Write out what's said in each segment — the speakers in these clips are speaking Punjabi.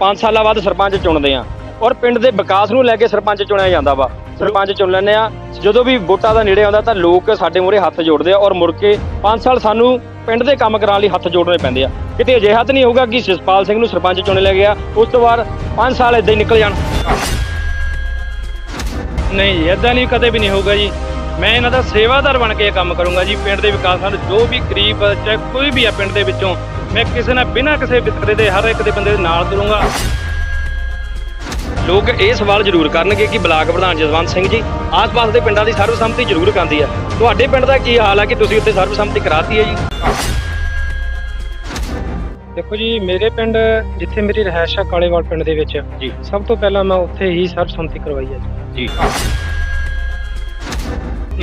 5 ਸਾਲਾਂ ਬਾਅਦ ਸਰਪੰਚ ਚੁਣਦੇ ਆ। ਔਰ ਪਿੰਡ ਦੇ ਵਿਕਾਸ ਨੂੰ ਲੈ ਕੇ ਸਰਪੰਚ ਚੁਣਿਆ ਜਾਂਦਾ ਵਾ। ਸਰਪੰਚ ਚੁਣ ਲੈਂਦੇ ਆ। ਜਦੋਂ ਵੀ ਵੋਟਾਂ ਦਾ ਨੇੜੇ ਆਉਂਦਾ ਤਾਂ ਲੋਕ ਸਾਡੇ ਮੂਹਰੇ ਹੱਥ ਜੋੜਦੇ ਆ ਔਰ ਮੁੜ ਕੇ 5 ਸਾਲ ਸਾਨੂੰ ਪਿੰਡ ਦੇ ਕੰਮ ਕਰਾਉਣ ਲਈ ਹੱਥ ਜੋੜਨੇ ਪੈਂਦੇ ਆ। ਕਿਤੇ ਅਜਿਹਾ ਤਾਂ ਨਹੀਂ ਹੋਊਗਾ ਕਿ ਜਸਪਾਲ ਸਿੰਘ ਨੂੰ ਸਰਪੰਚ ਚੁਣ ਲਿਆ ਗਿਆ। ਉਸ ਤੋਂ ਬਾਅਦ 5 ਸਾਲ ਇਦਾਂ ਹੀ ਨਿਕਲ ਜਾਣ। ਨਹੀਂ ਜੀ ਇਦਾਂ ਨਹੀਂ, ਕਦੇ ਵੀ ਨਹੀਂ ਹੋਊਗਾ ਜੀ। ਮੈਂ ਇਹਨਾਂ ਦਾ ਸੇਵਾਦਾਰ ਬਣ ਕੇ ਕੰਮ ਕਰੂੰਗਾ ਜੀ। ਪਿੰਡ ਦੇ ਵਿਕਾਸ ਨਾਲ ਜੋ ਵੀ ਗਰੀਬ ਚਾਹੇ ਕੋਈ ਵੀ ਆ ਪਿੰਡ ਦੇ ਵਿੱਚੋਂ ਮੈਂ ਕਿਸੇ ਨਾਲ ਬਿਨਾਂ ਕਿਸੇ ਵਿਤਕਰੇ ਦੇ ਹਰ ਇੱਕ ਦੇ ਬੰਦੇ ਦੇ ਨਾਲ ਤੁਰੂੰਗਾ। ਲੋਕ ਇਹ ਸਵਾਲ ਜ਼ਰੂਰ ਕਰਨਗੇ ਕਿ ਬਲਾਕ ਪ੍ਰਧਾਨ ਜਸਵੰਤ ਸਿੰਘ ਜੀ ਆਸ-ਪਾਸ ਦੇ ਪਿੰਡਾਂ ਦੀ ਸਰਬਸੰਮਤੀ ਜ਼ਰੂਰ ਕਰਦੀ ਹੈ। ਤੁਹਾਡੇ ਪਿੰਡ ਦਾ ਕੀ ਹਾਲ ਹੈ ਕਿ ਤੁਸੀਂ ਉੱਥੇ ਸਰਬਸੰਮਤੀ ਕਰਾਤੀ ਹੈ ਜੀ? ਦੇਖੋ ਜੀ ਮੇਰੇ ਪਿੰਡ ਜਿੱਥੇ ਮੇਰੀ ਰਿਹਾਇਸ਼ ਆ ਕਾਲੇਵਾਲ ਪਿੰਡ ਦੇ ਵਿੱਚ ਜੀ। ਸਭ ਤੋਂ ਪਹਿਲਾਂ ਮੈਂ ਉੱਥੇ ਹੀ ਸਰਬਸੰਮਤੀ ਕਰਵਾਈ ਹੈ ਜੀ।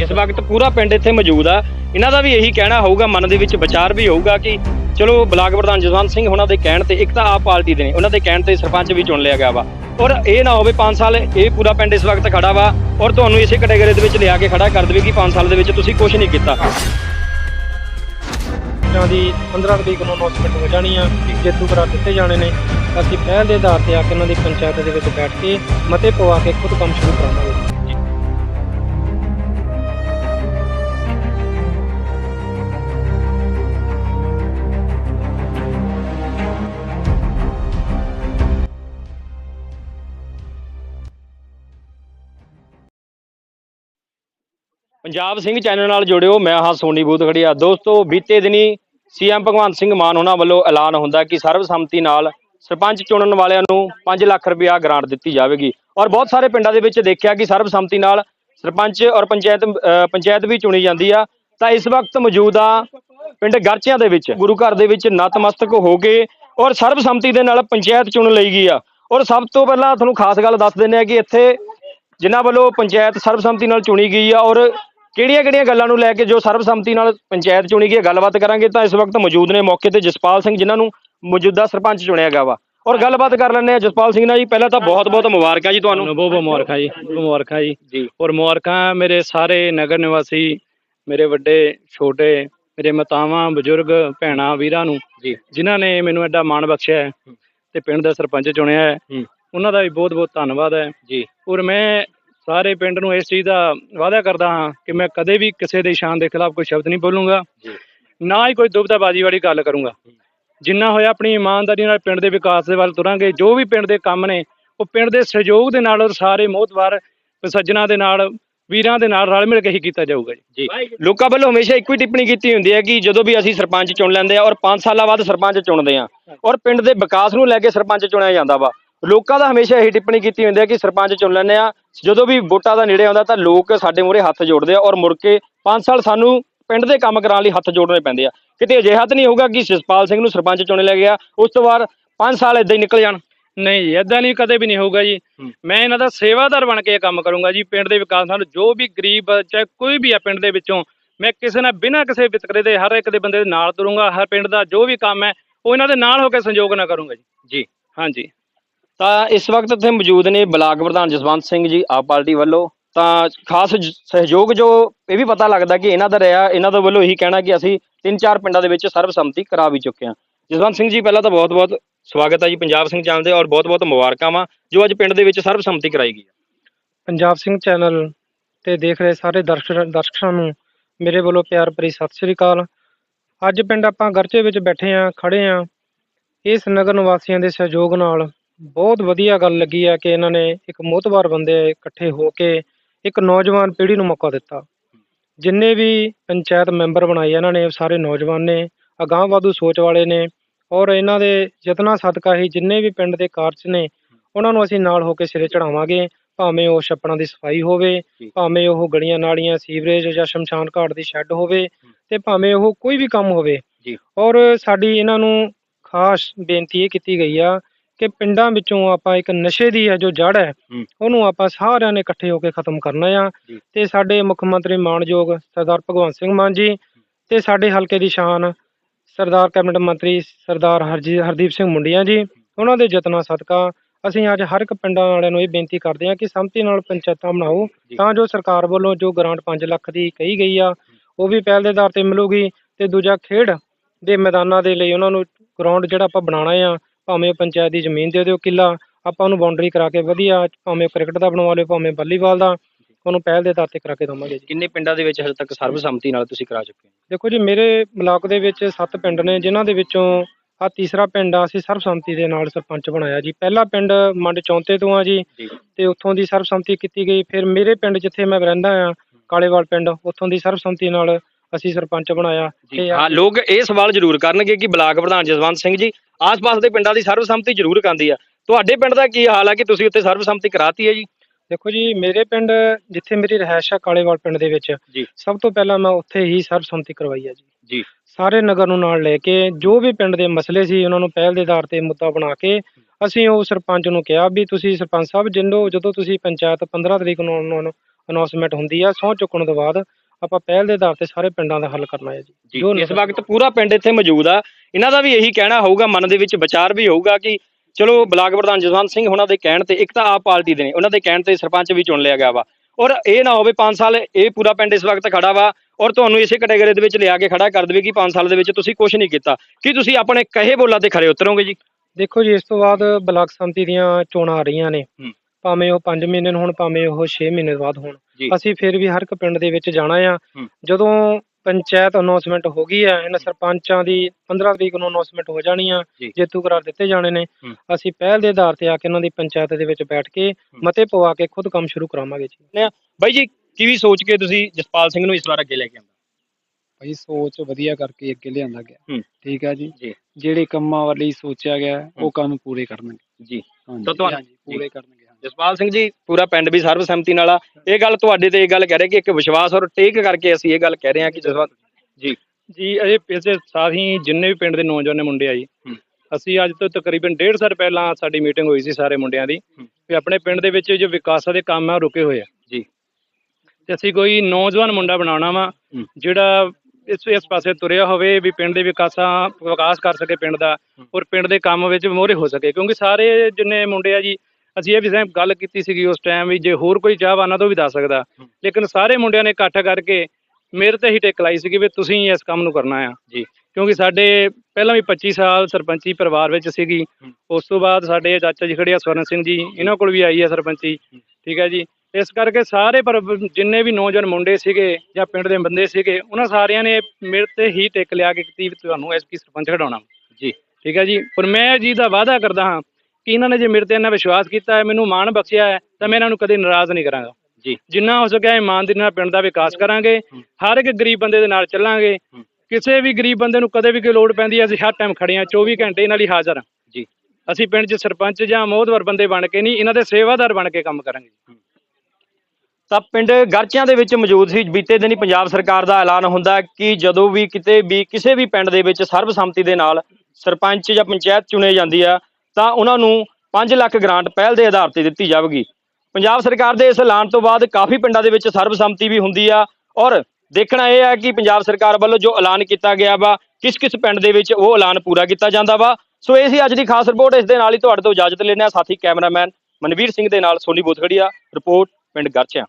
ਇਸ ਵਕਤ ਪੂਰਾ ਪਿੰਡ ਇੱਥੇ ਮੌਜੂਦ ਆ। ਇਹਨਾਂ ਦਾ ਵੀ ਇਹੀ ਕਹਿਣਾ ਹੋਊਗਾ ਮਨ ਦੇ ਵਿੱਚ ਵਿਚਾਰ ਵੀ ਹੋਊਗਾ ਕਿ ਚਲੋ ਬਲਾਕ ਪ੍ਰਧਾਨ ਜਸਵੰਤ ਸਿੰਘ ਉਹਨਾਂ ਦੇ ਕਹਿਣ ਤੇ ਇੱਕ ਤਾਂ ਆਪ ਪਾਰਟੀ ਦੇ ਨੇ, ਉਹਨਾਂ ਦੇ ਕਹਿਣ ਤੇ ਸਰਪੰਚ ਵੀ ਚੁਣ ਲਿਆ ਗਿਆ ਵਾ। ਔਰ ਇਹ ਨਾ ਹੋਵੇ 5 ਸਾਲ, ਇਹ ਪੂਰਾ ਪਿੰਡ ਇਸ ਵਕਤ ਖੜਾ ਵਾ ਔਰ ਤੁਹਾਨੂੰ ਇਸੇ ਕੈਟਾਗਰੀ ਦੇ ਵਿੱਚ ਲਿਆ ਕੇ ਖੜਾ ਕਰ ਦੇਵੇ ਕਿ 5 ਸਾਲ ਦੇ ਵਿੱਚ, ਤੁਸੀਂ ਕੁਝ ਨਹੀਂ ਕੀਤਾ। ਇਹਨਾਂ ਦੀ 15 ਤਰੀਕ ਨੂੰ ਅਨਾਉਂਸਮੈਂਟ ਹੋ ਜਾਣੀ ਆ ਕਿ ਜੇਤੂ ਕਰਾਰ ਦਿੱਤੇ ਜਾਣੇ ਨੇ। ਅਸੀਂ ਪਹਿਲ ਦੇ ਆਧਾਰ ਤੇ ਆ ਕੇ ਉਹਨਾਂ ਦੀ ਪੰਚਾਇਤ ਦੇ ਵਿੱਚ ਬੈਠ ਕੇ ਮਤੇ ਪਵਾ ਕੇ ਖੁਦ ਕੰਮ ਸ਼ੁਰੂ ਕਰਾਵਾਂਗੇ। ਪੰਜਾਬ ਸਿੰਘ ਚੈਨਲ ਨਾਲ ਜੁੜਿਓ, ਮੈਂ ਹਾਂ ਸੋਨੀ ਬੂਤ ਖੜੀਆ ਦੋਸਤੋ, ਬੀਤੇ ਦਿਨੀ ਸੀਐਮ ਭਗਵੰਤ ਸਿੰਘ ਮਾਨ ਉਹਨਾਂ ਵੱਲੋਂ ਐਲਾਨ ਹੁੰਦਾ ਕਿ ਸਰਬਸੰਮਤੀ ਨਾਲ ਸਰਪੰਚ ਚੁਣਨ ਵਾਲਿਆਂ ਨੂੰ 5 ਲੱਖ ਰੁਪਇਆ ਗ੍ਰਾਂਟ ਦਿੱਤੀ ਜਾਵੇਗੀ। ਔਰ ਬਹੁਤ ਸਾਰੇ ਪਿੰਡਾਂ ਦੇ ਵਿੱਚ ਦੇਖਿਆ ਕਿ ਸਰਬਸੰਮਤੀ ਨਾਲ ਸਰਪੰਚ ਔਰ ਪੰਚਾਇਤ ਪੰਚਾਇਤ ਵੀ ਚੁਣੀ ਜਾਂਦੀ ਆ। ਤਾਂ ਇਸ ਵਕਤ ਮੌਜੂਦਾ ਪਿੰਡ ਗਰਚਿਆਂ ਦੇ ਵਿੱਚ, ਗੁਰੂ ਘਰ ਦੇ ਵਿੱਚ ਨਤਮਸਤਕ ਹੋ ਕੇ ਔਰ ਸਰਬਸੰਮਤੀ ਦੇ ਨਾਲ ਪੰਚਾਇਤ ਚੁਣ ਲਈ ਗਈ ਆ। ਔਰ ਸਭ ਤੋਂ ਪਹਿਲਾਂ ਤੁਹਾਨੂੰ ਖਾਸ ਗੱਲ ਦੱਸ ਦਿੰਦੇ ਆ ਕਿ ਇੱਥੇ ਜਿਨ੍ਹਾਂ ਵੱਲੋਂ ਪੰਚਾਇਤ ਸਰਬਸੰਮਤੀ ਨਾਲ ਚੁਣੀ ਗਈ ਆ ਔਰ ਕਿਹੜੀਆਂ-ਕਿਹੜੀਆਂ ਗੱਲਾਂ ਨੂੰ ਲੈ ਕੇ ਜੋ ਸਰਬਸੰਮਤੀ ਨਾਲ ਪੰਚਾਇਤ ਚੁਣੀ ਗਈ ਹੈ ਗੱਲਬਾਤ ਕਰਾਂਗੇ ਤਾਂ ਇਸ ਵਕਤ ਮੌਜੂਦ ਨੇ ਮੌਕੇ ਤੇ ਜਸਪਾਲ ਸਿੰਘ ਜਿਨ੍ਹਾਂ ਨੂੰ ਮੌਜੂਦਾ ਸਰਪੰਚ ਚੁਣਿਆ ਗਿਆ ਵਾ। ਔਰ ਗੱਲਬਾਤ ਕਰ ਲੈਂਦੇ ਆ ਜਸਪਾਲ ਸਿੰਘ ਨਾਲ ਜੀ ਪਹਿਲਾਂ ਤਾਂ ਬਹੁਤ-ਬਹੁਤ ਮੁਬਾਰਕਾਂ ਜੀ ਤੁਹਾਨੂੰ। ਬਹੁਤ ਮੁਬਾਰਕਾਂ ਜੀ ਮੁਬਾਰਕਾਂ ਜੀ। ਜੀ। ਔਰ ਮੁਬਾਰਕਾਂ ਮੇਰੇ ਸਾਰੇ ਨਗਰ ਨਿਵਾਸੀ ਮੇਰੇ ਵੱਡੇ ਛੋਟੇ ਮੇਰੇ ਮਾਤਾਵਾਂ ਬਜ਼ੁਰਗ ਭੈਣਾਂ ਵੀਰਾਂ ਨੂੰ ਜੀ। ਜਿਨ੍ਹਾਂ ਨੇ ਮੈਨੂੰ ਐਡਾ ਮਾਣ ਬਖਸ਼ਿਆ ਹੈ। ਤੇ ਪਿੰਡ ਦਾ ਸਰਪੰਚ ਚੁਣਿਆ ਹੈ। ਹੂੰ। ਉਹਨਾਂ ਦਾ ਵੀ ਬਹੁਤ ਬਹੁਤ ਧੰਨਵਾਦ ਹੈ। ਜੀ। ਔਰ ਮੈਂ ਸਾਰੇ ਪਿੰਡ ਨੂੰ ਇਸ ਚੀਜ਼ ਦਾ ਵਾਅਦਾ ਕਰਦਾ ਹਾਂ ਕਿ ਮੈਂ ਕਦੇ ਵੀ ਕਿਸੇ ਦੇ ਸ਼ਾਨ ਦੇ ਖਿਲਾਫ ਕੋਈ ਸ਼ਬਦ ਨਹੀਂ ਬੋਲੂੰਗਾ ਜੀ। ਨਾ ਹੀ ਕੋਈ ਦੁਬਦਾਬਾਜ਼ੀ ਵਾਲੀ ਗੱਲ ਕਰੂੰਗਾ। ਜਿੰਨਾ ਹੋਇਆ ਆਪਣੀ ਇਮਾਨਦਾਰੀ ਨਾਲ ਪਿੰਡ ਦੇ ਵਿਕਾਸ ਦੇ ਵੱਲ ਤੁਰਾਂਗੇ ਜੋ ਵੀ ਪਿੰਡ ਦੇ ਕੰਮ ਨੇ ਉਹ ਪਿੰਡ ਦੇ ਸਹਿਯੋਗ ਦੇ ਨਾਲ ਔਰ ਸਾਰੇ ਮੋਹਤਵਾਰ ਸੱਜਣਾ ਦੇ ਨਾਲ ਵੀਰਾਂ ਦੇ ਨਾਲ ਰਲ ਮਿਲ ਕੇ ਹੀ ਕੀਤਾ ਜਾਊਗਾ ਜੀ। ਜੀ। ਲੋਕਾਂ ਵੱਲੋਂ ਹਮੇਸ਼ਾ ਇੱਕੋ ਹੀ ਟਿੱਪਣੀ ਕੀਤੀ ਹੁੰਦੀ ਹੈ ਕਿ ਜਦੋਂ ਵੀ ਅਸੀਂ ਸਰਪੰਚ ਚੁਣ ਲੈਂਦੇ ਆ ਔਰ 5 ਸਾਲਾਂ ਬਾਅਦ ਸਰਪੰਚ ਚੁਣਦੇ ਆ ਔਰ ਪਿੰਡ ਦੇ ਵਿਕਾਸ ਨੂੰ ਲੈ ਕੇ ਸਰਪੰਚ ਚੁਣਿਆ ਜਾਂਦਾ ਵਾ ਲੋਕਾਂ ਦਾ ਹਮੇਸ਼ਾ ਇਹੀ ਟਿੱਪਣੀ ਕੀਤੀ ਹੁੰਦੀ ਹੈ ਕਿ ਸਰਪੰਚ ਚੁਣ ਲੈਂਦੇ ਆ ਜਦੋਂ ਵੀ ਵੋਟਾਂ ਦਾ ਨੇੜੇ ਆਉਂਦਾ ਤਾਂ ਲੋਕ ਸਾਡੇ ਮੂਹਰੇ ਹੱਥ ਜੋੜਦੇ ਆ ਔਰ ਮੁੜ ਕੇ 5 ਸਾਲ ਸਾਨੂੰ ਪਿੰਡ ਦੇ ਕੰਮ ਕਰਾਉਣ ਲਈ ਹੱਥ ਜੋੜਨੇ ਪੈਂਦੇ ਆ। ਕਿਤੇ ਅਜਿਹਾ ਤਾਂ ਨਹੀਂ ਹੋਊਗਾ ਕਿ ਜਸਪਾਲ ਸਿੰਘ ਨੂੰ ਸਰਪੰਚ ਚੁਣ ਲਿਆ ਗਿਆ ਉਸ ਤੋਂ ਬਾਅਦ 5 ਸਾਲ ਇਦਾਂ ਹੀ ਨਿਕਲ ਜਾਣ। ਨਹੀਂ ਜੀ ਇਦਾਂ ਨਹੀਂ ਕਦੇ ਵੀ ਨਹੀਂ ਹੋਊਗਾ ਜੀ। ਮੈਂ ਇਹਨਾਂ ਦਾ ਸੇਵਾਦਾਰ ਬਣ ਕੇ ਇਹ ਕੰਮ ਕਰੂੰਗਾ ਜੀ। ਪਿੰਡ ਦੇ ਵਿਕਾਸ ਨਾਲ ਜੋ ਵੀ ਗਰੀਬ ਚਾਹੇ ਕੋਈ ਵੀ ਆ ਪਿੰਡ ਦੇ ਵਿੱਚੋਂ ਮੈਂ ਕਿਸੇ ਨਾਲ ਬਿਨਾਂ ਕਿਸੇ ਵਿਤਕਰੇ ਦੇ ਹਰ ਇੱਕ ਦੇ ਬੰਦੇ ਦੇ ਨਾਲ ਤੁਰੂੰਗਾ ਹਰ ਪਿੰਡ ਦਾ ਜੋ ਵੀ ਕੰਮ ਹੈ ਉਹ ਇਹਨਾਂ ਦੇ ਨਾਲ ਹੋ ਕੇ ਸੰਯੋਗ ਨਾ ਕਰੂੰਗਾ ਜੀ। ਜੀ। ਹਾਂਜੀ। ਤਾਂ ਇਸ ਵਕਤ ਇੱਥੇ ਮੌਜੂਦ ਨੇ ਬਲਾਕ ਪ੍ਰਧਾਨ ਜਸਵੰਤ ਸਿੰਘ ਜੀ, ਆਪ ਪਾਰਟੀ ਵੱਲੋਂ। ਤਾਂ ਖਾਸ ਜ- ਸਹਿਯੋਗ ਜੋ ਇਹ ਵੀ ਪਤਾ ਲੱਗਦਾ ਕਿ ਇਹਨਾਂ ਦਾ ਰਿਹਾ, ਇਹਨਾਂ ਦੇ ਵੱਲੋਂ ਇਹੀ ਕਹਿਣਾ ਕਿ ਅਸੀਂ ਤਿੰਨ ਚਾਰ ਪਿੰਡਾਂ ਦੇ ਵਿੱਚ ਸਰਬਸੰਮਤੀ ਕਰਾ ਵੀ ਚੁੱਕੇ ਹਾਂ। ਜਸਵੰਤ ਸਿੰਘ ਜੀ, ਪਹਿਲਾਂ ਤਾਂ ਬਹੁਤ-ਬਹੁਤ ਸਵਾਗਤ ਹੈ ਜੀ ਪੰਜਾਬ ਸਿੰਘ ਚੈਨਲ ਦੇ ਔਰ ਬਹੁਤ-ਬਹੁਤ ਮੁਬਾਰਕਾਂ ਵਾ, ਜੋ ਅੱਜ ਪਿੰਡ ਦੇ ਵਿੱਚ ਸਰਬਸੰਮਤੀ ਕਰਾਈ ਗਈ ਹੈ। ਪੰਜਾਬ ਸਿੰਘ ਚੈਨਲ ਤੇ ਦੇਖ ਰਹੇ ਸਾਰੇ ਦਰਸ਼ਕ ਦਰਸ਼ਕਾਂ ਨੂੰ ਮੇਰੇ ਵੱਲੋਂ ਪਿਆਰ ਭਰੀ ਸਤਿ ਸ੍ਰੀ ਅਕਾਲ। ਅੱਜ ਪਿੰਡ ਆਪਾਂ ਗਰਚੇ ਵਿੱਚ ਬੈਠੇ ਆਂ ਖੜੇ ਆਂ ਇਸ ਨਗਰ ਨਿਵਾਸੀਆਂ ਦੇ ਸਹਿਯੋਗ ਨਾਲ ਬਹੁਤ ਵਧੀਆ ਗੱਲ ਲੱਗੀ ਆ ਕਿ ਇਹਨਾਂ ਨੇ ਇੱਕ ਮੋਤਬਾਰ ਬੰਦੇ ਇਕੱਠੇ ਹੋ ਕੇ ਇੱਕ ਨੌਜਵਾਨ ਪੀੜ੍ਹੀ ਨੂੰ ਮੌਕਾ ਦਿੱਤਾ ਜਿੰਨੇ ਵੀ ਪੰਚਾਇਤ ਮੈਂਬਰ ਬਣਾਏ ਇਹਨਾਂ ਨੇ ਸਾਰੇ ਨੌਜਵਾਨ ਨੇ ਅਗਾਂਹਵਾਧੂ ਸੋਚ ਵਾਲੇ ਨੇ ਔਰ ਇਹਨਾਂ ਦੇ ਯਤਨਾਂ ਸਦਕਾ ਹੀ ਜਿੰਨੇ ਵੀ ਪਿੰਡ ਦੇ ਕਾਰਜ ਨੇ ਉਹਨਾਂ ਨੂੰ ਅਸੀਂ ਨਾਲ ਹੋ ਕੇ ਸਿਰੇ ਚੜਾਵਾਂਗੇ ਭਾਵੇਂ ਉਹ ਛੱਪੜਾਂ ਦੀ ਸਫ਼ਾਈ ਹੋਵੇ। ਭਾਵੇਂ ਉਹ ਗਲੀਆਂ ਨਾਲੀਆਂ ਸੀਵਰੇਜ ਜਾਂ ਸ਼ਮਸ਼ਾਨ ਘਾਟ ਦੀ ਸ਼ੈੱਡ ਹੋਵੇ ਤੇ ਭਾਵੇਂ ਉਹ ਕੋਈ ਵੀ ਕੰਮ ਹੋਵੇ। ਔਰ ਸਾਡੀ ਇਹਨਾਂ ਨੂੰ ਖਾਸ ਬੇਨਤੀ ਇਹ ਕੀਤੀ ਗਈ ਆ ਕਿ ਪਿੰਡਾਂ ਵਿੱਚੋਂ ਆਪਾਂ ਇੱਕ ਨਸ਼ੇ ਦੀ ਹੈ ਜੋ ਜੜ ਹੈ। ਉਹਨੂੰ ਆਪਾਂ ਸਾਰਿਆਂ ਨੇ ਇਕੱਠੇ ਹੋ ਕੇ ਖਤਮ ਕਰਨਾ ਆ। ਤੇ ਸਾਡੇ ਮੁੱਖ ਮੰਤਰੀ ਮਾਨਯੋਗ ਸਰਦਾਰ ਭਗਵੰਤ ਸਿੰਘ ਮਾਨ ਜੀ ਤੇ ਸਾਡੇ ਹਲਕੇ ਦੀ ਸ਼ਾਨ ਸਰਦਾਰ ਕੈਬਨਿਟ ਮੰਤਰੀ ਸਰਦਾਰ ਹਰਜੀ ਹਰਦੀਪ ਸਿੰਘ ਮੁੰਡੀਆਂ ਜੀ ਉਹਨਾਂ ਦੇ ਯਤਨਾਂ ਸਦਕਾ ਅਸੀਂ ਅੱਜ ਹਰ ਇੱਕ ਪਿੰਡਾਂ ਵਾਲਿਆਂ ਨੂੰ ਇਹ ਬੇਨਤੀ ਕਰਦੇ ਹਾਂ ਕਿ ਸੰਮਤੀ ਨਾਲ ਪੰਚਾਇਤਾਂ ਬਣਾਓ। ਤਾਂ ਜੋ ਸਰਕਾਰ ਵੱਲੋਂ ਜੋ ਗ੍ਰਾਂਟ 5 ਲੱਖ ਦੀ ਕਹੀ ਗਈ ਆ ਉਹ ਵੀ ਪਹਿਲ ਦੇ ਆਧਾਰ ਤੇ ਮਿਲੂਗੀ ਤੇ ਦੂਜਾ ਖੇਡ ਦੇ ਮੈਦਾਨਾਂ ਦੇ ਲਈ ਉਹਨਾਂ ਨੂੰ ਗਰਾਊਂਡ ਜਿਹੜਾ ਆਪਾਂ ਬਣਾਉਣਾ ਆ ਭਾਵੇਂ ਉਹ ਪੰਚਾਇਤ ਦੀ ਜ਼ਮੀਨ ਦੇ ਦਿਓ ਕਿੱਲਾ ਆਪਾਂ ਉਹਨੂੰ ਬਾਉਂਡਰੀ ਕਰਾ ਕੇ ਵਧੀਆ ਭਾਵੇਂ ਕ੍ਰਿਕਟ ਦਾ ਬਣਵਾ ਲਿਓ ਭਾਵੇਂ ਵਾਲੀਬਾਲ ਦਾ ਉਹਨੂੰ ਪਹਿਲ ਦੇ ਆਧਾਰ ਤੇ ਕਰਾ ਕੇ ਦਵਾਂਗੇ ਜੀ। ਕਿੰਨੇ ਪਿੰਡਾਂ ਦੇ ਵਿੱਚ ਹਜੇ ਤੱਕ ਸਰਬਸੰਮਤੀ ਨਾਲ ਤੁਸੀਂ ਕਰਾ ਚੁੱਕੇ ਹੋ? ਦੇਖੋ ਜੀ ਮੇਰੇ ਬਲਾਕ ਦੇ ਵਿੱਚ ਸੱਤ ਪਿੰਡ ਨੇ ਜਿਨ੍ਹਾਂ ਦੇ ਵਿੱਚੋਂ ਆ ਤੀਸਰਾ ਪਿੰਡ ਆ ਅਸੀਂ ਸਰਬਸੰਮਤੀ ਦੇ ਨਾਲ ਸਰਪੰਚ ਬਣਾਇਆ ਜੀ। ਪਹਿਲਾ ਪਿੰਡ ਮੰਡ ਚੌਂਤੇ ਤੋਂ ਆ ਜੀ ਜੀ। ਤੇ ਉੱਥੋਂ ਦੀ ਸਰਬਸੰਮਤੀ ਕੀਤੀ ਗਈ। ਫਿਰ ਮੇਰੇ ਪਿੰਡ ਜਿੱਥੇ ਮੈਂ ਰਹਿੰਦਾ ਆ ਕਾਲੇਵਾਲ ਪਿੰਡ ਉੱਥੋਂ ਦੀ ਸਰਬਸੰਮਤੀ ਨਾਲ ਅਸੀਂ ਸਰਪੰਚ ਬਣਾਇਆ ਜੀ। ਹਾਂ ਲੋਕ ਇਹ ਸਵਾਲ ਜ਼ਰੂਰ ਕਰਨਗੇ ਕਿ ਬਲਾਕ ਪ੍ਰਧਾਨ ਜਸਵੰਤ ਸਿੰਘ ਜੀ ਆਸ-ਪਾਸ ਦੇ ਪਿੰਡਾਂ ਦੀ ਸਰਬਸੰਮਤੀ ਜ਼ਰੂਰ ਕਰਦੀ ਆ। ਤੁਹਾਡੇ ਪਿੰਡ ਦਾ ਕੀ ਹਾਲ ਹੈ ਕਿ ਤੁਸੀਂ ਉੱਥੇ ਸਰਬਸੰਮਤੀ ਕਰਾਤੀ ਹੈ ਜੀ? ਦੇਖੋ ਜੀ ਮੇਰੇ ਪਿੰਡ ਜਿੱਥੇ ਮੇਰੀ ਰਿਹਾਇਸ਼ ਆ ਕਾਲੇਵਾਲ ਪਿੰਡ ਦੇ ਵਿੱਚ। ਸਭ ਤੋਂ ਪਹਿਲਾਂ ਮੈਂ ਉੱਥੇ ਹੀ ਸਰਬਸੰਮਤੀ ਕਰਵਾਈ ਆ ਜੀ। ਜੀ। ਸਾਰੇ ਨਗਰ ਨੂੰ ਨਾਲ ਲੈ ਕੇ ਜੋ ਵੀ ਪਿੰਡ ਦੇ ਮਸਲੇ ਸੀ ਉਹਨਾਂ ਨੂੰ ਪਹਿਲ ਦੇ ਆਧਾਰ ਤੇ ਮੁੱਦਾ ਬਣਾ ਕੇ ਅਸੀਂ ਉਹ ਸਰਪੰਚ ਨੂੰ ਕਿਹਾ ਵੀ ਤੁਸੀਂ ਸਰਪੰਚ ਸਾਹਿਬ ਜਿੰਦੋਂ ਜਦੋਂ ਤੁਸੀਂ ਪੰਚਾਇਤ 15 ਤਰੀਕ ਨੂੰ ਅਨਾਉਂਸਮੈਂਟ ਹੁੰਦੀ ਆ ਸਹੁੰ ਚੁੱਕਣ ਤੋਂ ਬਾਅਦ ਆਪਾਂ ਪਹਿਲ ਦੇ ਆਧਾਰ ਤੇ ਸਾਰੇ ਪਿੰਡਾਂ ਦਾ ਹੱਲ ਕਰਨਾ ਹੈ ਜੀ। ਜੀ ਇਸ ਵਕਤ ਪੂਰਾ ਪਿੰਡ ਇੱਥੇ ਮੌਜੂਦ ਆ। ਇਹਨਾਂ ਦਾ ਵੀ ਇਹੀ ਕਹਿਣਾ ਹੋਊਗਾ ਮਨ ਦੇ ਵਿੱਚ ਵਿਚਾਰ ਵੀ ਹੋਊਗਾ ਕਿ ਚਲੋ ਬਲਾਕ ਪ੍ਰਧਾਨ ਜਸਵੰਤ ਸਿੰਘ ਉਹਨਾਂ ਦੇ ਕਹਿਣ ਤੇ ਇੱਕ ਤਾਂ ਆਪ ਪਾਰਟੀ ਦੇ ਨੇ ਉਹਨਾਂ ਦੇ ਕਹਿਣ ਤੇ ਸਰਪੰਚ ਵੀ ਚੁਣ ਲਿਆ ਗਿਆ ਵਾ। ਔਰ ਇਹ ਨਾ ਹੋਵੇ 5 ਸਾਲ ਇਹ ਪੂਰਾ ਪਿੰਡ ਇਸ ਵਕਤ ਖੜਾ ਵਾ ਔਰ ਤੁਹਾਨੂੰ ਇਸੇ ਕੈਟਾਗਰੀ ਦੇ ਵਿੱਚ ਲਿਆ ਕੇ ਖੜਾ ਕਰ ਦੇਵੇ ਕਿ 5 ਸਾਲ ਦੇ ਵਿੱਚ ਤੁਸੀਂ ਕੁਝ ਨਹੀਂ ਕੀਤਾ। ਕੀ ਤੁਸੀਂ ਆਪਣੇ ਕਹੇ ਬੋਲਾਂ ਤੇ ਖਰੇ ਉਤਰੋਗੇ ਜੀ? ਦੇਖੋ ਜੀ ਇਸ ਤੋਂ ਬਾਅਦ ਬਲਾਕ ਸੰਮਤੀ ਦੀਆਂ ਚੋਣਾਂ ਆ ਰਹੀਆਂ ਨੇ। ਭਾਵੇਂ ਉਹ 5 ਮਹੀਨੇ ਨੂੰ ਹੋਣ ਭਾਵੇਂ ਉਹ 6 ਮਹੀਨੇ ਬਾਅਦ ਹੋਣ ਜੀ। ਅਸੀਂ ਫਿਰ ਵੀ ਹਰ ਇੱਕ ਪਿੰਡ ਦੇ ਵਿੱਚ ਜਾਣਾ ਆ ਹੂੰ। ਜਦੋਂ ਪੰਚਾਇਤ ਅਨਾਉਂਸਮੈਂਟ ਹੋ ਗਈ ਆ ਇਹਨਾਂ ਸਰਪੰਚਾਂ ਦੀ 15 ਤਰੀਕ ਨੂੰ ਅਨਾਉਂਸਮੈਂਟ ਹੋ ਜਾਣੀ ਆ ਜੀ। ਜੇਤੂ ਕਰਾਰ ਦਿੱਤੇ ਜਾਣੇ ਨੇ ਹੂੰ। ਅਸੀਂ ਪਹਿਲ ਦੇ ਆਧਾਰ ਤੇ ਆ ਕੇ ਇਹਨਾਂ ਦੀ ਪੰਚਾਇਤ ਦੇ ਵਿੱਚ ਬੈਠ ਕੇ ਮਤੇ ਪਵਾ ਕੇ ਖੁਦ ਕੰਮ ਸ਼ੁਰੂ ਕਰਾਵਾਂਗੇ ਜੀ ਬਾਈ ਜੀ ਕਿਵੇਂ ਸੋਚ ਕੇ ਤੁਸੀਂ ਜਸਪਾਲ ਸਿੰਘ ਨੂੰ ਇਸ ਵਾਰ ਅੱਗੇ ਲੈ ਕੇ ਆਂਦਾ ਭਾਈ ਸੋਚ ਵਧੀਆ ਕਰਕੇ ਅੱਗੇ ਲਿਆਂਦਾ ਗਿਆ ਹੂੰ। ਠੀਕ ਆ ਜੀ ਜੀ। ਜਿਹੜੇ ਕੰਮਾਂ ਵਾਲੀ ਸੋਚਿਆ ਗਿਆ ਹੂੰ। ਉਹ ਕੰਮ ਪੂਰੇ ਕਰਨਗੇ ਜੀ ਹਾਂਜੀ ਤਾਂ ਤੁਹਾਨੂੰ- ਹਾਂਜੀ, ਪੂਰੇ ਕਰਨਗੇ। ਜਸਪਾਲ ਸਿੰਘ ਜੀ ਪੂਰਾ ਪਿੰਡ ਵੀ ਸਰਬਸੰਮਤੀ ਨਾਲ ਆ ਇਹ ਗੱਲ ਤੁਹਾਡੇ ਤੇ ਇਹ ਗੱਲ ਕਹਿ ਰਹੇ ਕਿ ਇੱਕ ਵਿਸ਼ਵਾਸ ਔਰ ਟੇਕ ਕਰਕੇ ਅਸੀਂ ਇਹ ਗੱਲ ਕਹਿ ਰਹੇ ਹਾਂ ਕਿ ਜਸਵੰਤ ਜੀ ਜੀ ਅਜੇ ਪਿਛਲੇ ਸਾਥੀ ਜਿੰਨੇ ਵੀ ਪਿੰਡ ਦੇ ਨੌਜਵਾਨ ਮੁੰਡੇ ਆ ਜੀ। ਅਸੀਂ ਅੱਜ ਤੋਂ ਤਕਰੀਬਨ ਡੇਢ ਸਾਲ ਪਹਿਲਾਂ ਸਾਡੀ ਮੀਟਿੰਗ ਹੋਈ ਸੀ ਸਾਰੇ ਮੁੰਡਿਆਂ ਦੀ। ਵੀ ਆਪਣੇ ਪਿੰਡ ਦੇ ਵਿੱਚ ਜੋ ਵਿਕਾਸਾਂ ਦੇ ਕੰਮ ਆ ਰੁਕੇ ਹੋਏ ਆ ਜੀ। ਤੇ ਅਸੀਂ ਕੋਈ ਨੌਜਵਾਨ ਮੁੰਡਾ ਬਣਾਉਣਾ ਵਾ। ਜਿਹੜਾ ਇਸ ਇਸ ਪਾਸੇ ਤੁਰਿਆ ਹੋਵੇ ਵੀ ਪਿੰਡ ਦੇ ਵਿਕਾਸਾਂ ਵਿਕਾਸ ਕਰ ਸਕੇ ਪਿੰਡ ਦਾ ਔਰ ਪਿੰਡ ਦੇ ਕੰਮ ਵਿੱਚ ਮੋਹਰੇ ਹੋ ਸਕੇ ਕਿਉਂਕਿ ਸਾਰੇ ਜਿੰਨੇ ਮੁੰਡੇ ਆ ਜੀ ਅਸੀਂ ਇਹ ਵੀ ਸੈਮ ਗੱਲ ਕੀਤੀ ਸੀਗੀ ਉਸ ਟਾਈਮ ਵੀ ਜੇ ਹੋਰ ਕੋਈ ਚਾਹਵਾਨਾ ਤਾਂ ਵੀ ਦੱਸ ਸਕਦਾ। ਲੇਕਿਨ ਸਾਰੇ ਮੁੰਡਿਆਂ ਨੇ ਇਕੱਠ ਕਰਕੇ ਮੇਰੇ ਤੇ ਹੀ ਟਿਕ ਲਾਈ ਸੀਗੀ ਵੀ ਤੁਸੀਂ ਇਸ ਕੰਮ ਨੂੰ ਕਰਨਾ ਆ ਜੀ। ਕਿਉਂਕਿ ਸਾਡੇ ਪਹਿਲਾਂ ਵੀ 25 ਸਾਲ ਸਰਪੰਚੀ ਪਰਿਵਾਰ ਵਿੱਚ ਸੀਗੀ। ਉਸ ਤੋਂ ਬਾਅਦ ਸਾਡੇ ਚਾਚਾ ਜੀ ਖੜੇ ਆ ਸਵਰਨ ਸਿੰਘ ਜੀ ਇਹਨਾਂ ਕੋਲ ਵੀ ਆਈ ਹੈ ਸਰਪੰਚੀ ਠੀਕ ਹੈ ਜੀ ਇਸ ਕਰਕੇ ਸਾਰੇ ਪਰ ਜਿੰਨੇ ਵੀ ਨੌਜਵਾਨ ਮੁੰਡੇ ਸੀਗੇ ਜਾਂ ਪਿੰਡ ਦੇ ਬੰਦੇ ਸੀਗੇ ਉਹਨਾਂ ਸਾਰਿਆਂ ਨੇ ਮੇਰੇ ਤੇ ਹੀ ਟਿਕ ਲਿਆ ਕੇ ਤੁਹਾਨੂੰ ਐਸਪੀ ਸਰਪੰਚ ਖੜਾਉਣਾ ਜੀ। ਠੀਕ ਹੈ ਜੀ ਪਰ ਮੈਂ ਜੀ ਦਾ ਵਾਅਦਾ ਕਰਦਾ ਹਾਂ ਕਿ ਇਹਨਾਂ ਨੇ ਜੇ ਮੇਰੇ ਤੇ ਇਹਨਾਂ ਵਿਸ਼ਵਾਸ ਕੀਤਾ ਹੈ ਮੈਨੂੰ ਮਾਣ ਬਖਸ਼ਿਆ ਹੈ ਤਾਂ ਮੈਂ ਇਹਨਾਂ ਨੂੰ ਕਦੇ ਨਾਰਾਜ਼ ਨਹੀਂ ਕਰਾਂਗਾ ਜੀ। ਜਿੰਨਾ ਹੋ ਸਕਿਆ ਇਮਾਨਦਾਰੀ ਨਾਲ ਪਿੰਡ ਦਾ ਵਿਕਾਸ ਕਰਾਂਗੇ। ਹਰ ਇੱਕ ਗਰੀਬ ਬੰਦੇ ਦੇ ਨਾਲ ਚੱਲਾਂਗੇ। ਕਿਸੇ ਵੀ ਗਰੀਬ ਬੰਦੇ ਨੂੰ ਕਦੇ ਵੀ ਕੋਈ ਲੋੜ ਪੈਂਦੀ ਹੈ ਅਸੀਂ ਹਰ ਟਾਈਮ ਖੜੇ ਹਾਂ 24 ਘੰਟੇ ਇਹਨਾਂ ਲਈ ਹਾਜ਼ਰ ਹਾਂ ਜੀ। ਅਸੀਂ ਪਿੰਡ 'ਚ ਸਰਪੰਚ ਜਾਂ ਮੋਹਦਵਰ ਬੰਦੇ ਬਣ ਕੇ ਨਹੀਂ ਇਹਨਾਂ ਦੇ ਸੇਵਾਦਾਰ ਬਣ ਕੇ ਕੰਮ ਕਰਾਂਗੇ ਤਾਂ ਪਿੰਡ ਗਰਚਿਆਂ ਦੇ ਵਿੱਚ ਮੌਜੂਦ ਸੀ ਬੀਤੇ ਦਿਨੀ ਪੰਜਾਬ ਸਰਕਾਰ ਦਾ ਐਲਾਨ ਹੁੰਦਾ ਕਿ ਜਦੋਂ ਵੀ ਕਿਤੇ ਵੀ ਕਿਸੇ ਵੀ ਪਿੰਡ ਦੇ ਵਿੱਚ ਸਰਬਸੰਮਤੀ ਦੇ ਨਾਲ ਸਰਪੰਚ ਜਾਂ ਪੰਚਾਇਤ ਚੁਣੇ ਜਾਂਦੀ ਆ ਤਾਂ ਉਹਨਾਂ ਨੂੰ 5 ਲੱਖ ਗ੍ਰਾਂਟ ਪਹਿਲ ਦੇ ਆਧਾਰ ਤੇ ਦਿੱਤੀ ਜਾਵੇਗੀ। ਪੰਜਾਬ ਸਰਕਾਰ ਦੇ ਇਸ ਐਲਾਨ ਤੋਂ ਬਾਅਦ ਕਾਫੀ ਪਿੰਡਾਂ ਦੇ ਵਿੱਚ ਸਰਬਸੰਮਤੀ ਵੀ ਹੁੰਦੀ ਆ ਔਰ ਦੇਖਣਾ ਇਹ ਹੈ ਕਿ ਪੰਜਾਬ ਸਰਕਾਰ ਵੱਲੋਂ ਜੋ ਐਲਾਨ ਕੀਤਾ ਗਿਆ ਵਾ ਕਿਸ ਕਿਸ ਪਿੰਡ ਦੇ ਵਿੱਚ ਉਹ ਐਲਾਨ ਪੂਰਾ ਕੀਤਾ ਜਾਂਦਾ ਵਾ। ਸੋ ਇਹ ਸੀ ਅੱਜ ਦੀ ਖਾਸ ਰਿਪੋਰਟ, ਇਸ ਦੇ ਨਾਲ ਹੀ ਤੁਹਾਡੇ ਤੋਂ ਇਜਾਜ਼ਤ ਲੈਂਦੇ ਹਾਂ। ਸਾਥੀ ਕੈਮਰਾਮੈਨ ਮਨਵੀਰ ਸਿੰਘ ਦੇ ਨਾਲ ਸੋਨੀ ਬੋਥਗੜੀਆ ਰਿਪੋਰਟ ਪਿੰਡ ਗਰਚਿਆਂ।